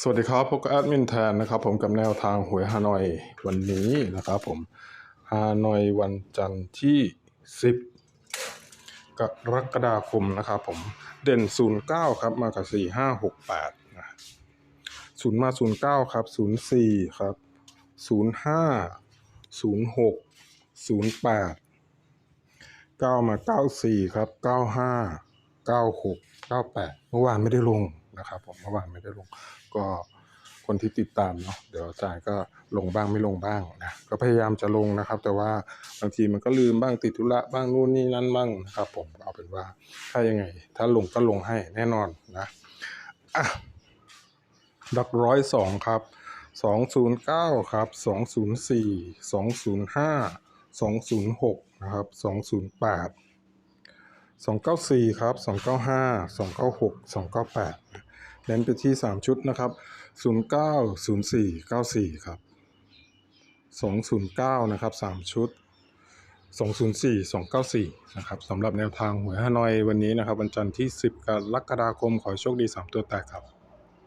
สวัสดีครับพบกับแอดมินแทนนะครับผมกับแนวทางหวยฮานอยวันนี้นะครับผมฮานอยวันจันทร์ที่ 10 กรกฎาคมนะครับผมเด่น 09 ครับมากับ 4568นะศูนย์มา 09 ครับ 04 ครับ 05 06 08 9 มา 94 ครับ 95 96 98 เมื่อวานไม่ได้ลง นะครับ ผมเมื่อวานไม่ได้ลงก็คนที่ติดตามเนาะเดี๋ยวอาจารย์ก็ลงบ้างไม่ลงบ้างนะก็พยายามจะลงนะครับ แต่ว่าบางทีมันก็ลืมบ้างติดธุระบ้างนู่นนี่นั่นบ้างนะครับ ผมเอาเป็นว่า ถ้ายังไง ถ้าลงก็ลงให้แน่นอนนะอะดักร้อยสองครับสองศูนย์เก้าครับสองศูนย์สี่สองศูนย์ห้าสองศูนย์หกนะครับสองศูนย์แปดสองเก้าสี่ครับสองเก้าห้าสองเก้าหกสองเก้าแปด เน้นไปที่ 3 ชุดนะครับ 09 04 94 ครับ 209 นะครับ 3 ชุด 204 294 นะครับสำหรับแนวทางหวยฮานอยวันนี้นะครับ วันจันทร์ที่ 10 กรกฎาคม ขอโชคดี 3 ตัวแตกครับ